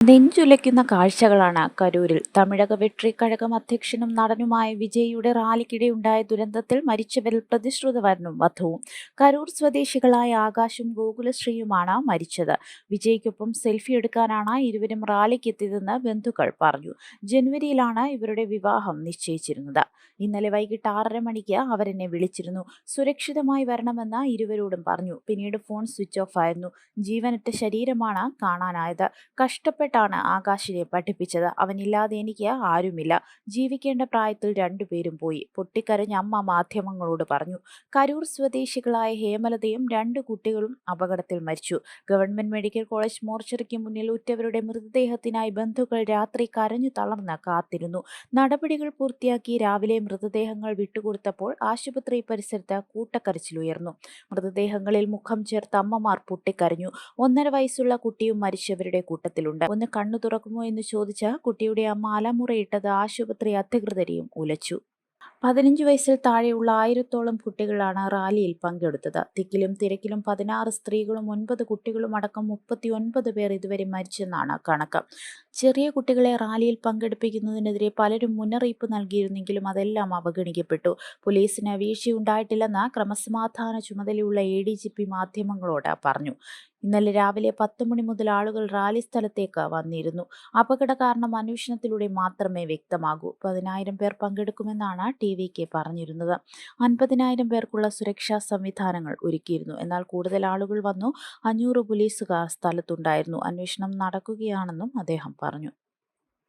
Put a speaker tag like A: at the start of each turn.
A: നെഞ്ചുലയ്ക്കുന്ന കാഴ്ചകളാണ് കരൂരിൽ. തമിഴക വെട്രി കഴകം അധ്യക്ഷനും നടനുമായ വിജയിയുടെ റാലിക്കിടെയുണ്ടായ ദുരന്തത്തിൽ മരിച്ചവരിൽ പ്രതിശ്രുതവരനും വധുവും. കരൂർ സ്വദേശികളായ ആകാശും ഗോകുലശ്രീയുമാണ് മരിച്ചത്. വിജയ്ക്കൊപ്പം സെൽഫി എടുക്കാനാണ് ഇരുവരും റാലിക്കെത്തിയതെന്ന് ബന്ധുക്കൾ പറഞ്ഞു. ജനുവരിയിലാണ് ഇവരുടെ വിവാഹം നിശ്ചയിച്ചിരുന്നത്. ഇന്നലെ വൈകിട്ട് ആറര മണിക്ക് അവരെന്നെ വിളിച്ചിരുന്നു. സുരക്ഷിതമായി വരണമെന്ന് ഇരുവരോടും പറഞ്ഞു. പിന്നീട് ഫോൺ സ്വിച്ച് ഓഫ് ആയിരുന്നു. ജീവനറ്റ ശരീരമാണ് കാണാനായത്. കഷ്ടപ്പെട്ടാണ് ആകാശിനെ പഠിപ്പിച്ചത്. അവനില്ലാതെ എനിക്ക് ആരുമില്ല. ജീവിക്കേണ്ട പ്രായത്തിൽ രണ്ടുപേരും പോയി. പൊട്ടിക്കരഞ്ഞ അമ്മ മാധ്യമങ്ങളോട് പറഞ്ഞു കരൂർ സ്വദേശികളായ ഹേമലതയും രണ്ട് കുട്ടികളും അപകടത്തിൽ മരിച്ചു. ഗവൺമെന്റ് മെഡിക്കൽ കോളേജ് മോർച്ചറിക്ക് മുന്നിൽ ഉറ്റവരുടെ മൃതദേഹത്തിനായി ബന്ധുക്കൾ രാത്രി കരഞ്ഞു തളർന്ന് കാത്തിരുന്നു. നടപടികൾ പൂർത്തിയാക്കി രാവിലെ മൃതദേഹങ്ങൾ വിട്ടുകൊടുത്തപ്പോൾ ആശുപത്രി പരിസരത്ത് കൂട്ടക്കരച്ചിലുയർന്നു മൃതദേഹങ്ങളിൽ മുഖം ചേർത്ത് അമ്മമാർ പൊട്ടിക്കരഞ്ഞു. ഒന്നര വയസ്സുള്ള കുട്ടിയും മരിച്ചവരുടെ കൂട്ടത്തിലുണ്ട്. ഒന്ന് കണ്ണു തുറക്കുമോ എന്ന് ചോദിച്ച കുട്ടിയുടെ അമ്മ അലമുറയിട്ടത് ആശുപത്രി അധികൃതരെയും ഉലച്ചു. പതിനഞ്ച് വയസ്സിൽ താഴെയുള്ള ആയിരത്തോളം കുട്ടികളാണ് റാലിയിൽ പങ്കെടുത്തത്. തിക്കിലും തിരക്കിലും പതിനാറ് സ്ത്രീകളും ഒൻപത് കുട്ടികളും അടക്കം മുപ്പത്തി ഒൻപത് പേർ ഇതുവരെ മരിച്ചെന്നാണ് കണക്ക്. ചെറിയ കുട്ടികളെ റാലിയിൽ പങ്കെടുപ്പിക്കുന്നതിനെതിരെ പലരും മുന്നറിയിപ്പ് നൽകിയിരുന്നെങ്കിലും അതെല്ലാം അവഗണിക്കപ്പെട്ടു. പോലീസിന് വീഴ്ചയുണ്ടായിട്ടില്ലെന്ന് ക്രമസമാധാന ചുമതലയുള്ള എ ഡി ജി പി മാധ്യമങ്ങളോട് പറഞ്ഞു. ഇന്നലെ രാവിലെ പത്ത് മണി മുതൽ ആളുകൾ റാലി സ്ഥലത്തേക്ക് വന്നിരുന്നു. അപകട കാരണം അന്വേഷണത്തിലൂടെ മാത്രമേ വ്യക്തമാകൂ. പതിനായിരം പേർ പങ്കെടുക്കുമെന്നാണ് ടി വി കെ പറഞ്ഞിരുന്നത്. അൻപതിനായിരം പേർക്കുള്ള സുരക്ഷാ സംവിധാനങ്ങൾ ഒരുക്കിയിരുന്നു. എന്നാൽ കൂടുതൽ ആളുകൾ വന്നു. അഞ്ഞൂറ് പോലീസുകാർ സ്ഥലത്തുണ്ടായിരുന്നു. അന്വേഷണം നടക്കുകയാണെന്നും അദ്ദേഹം പറഞ്ഞു.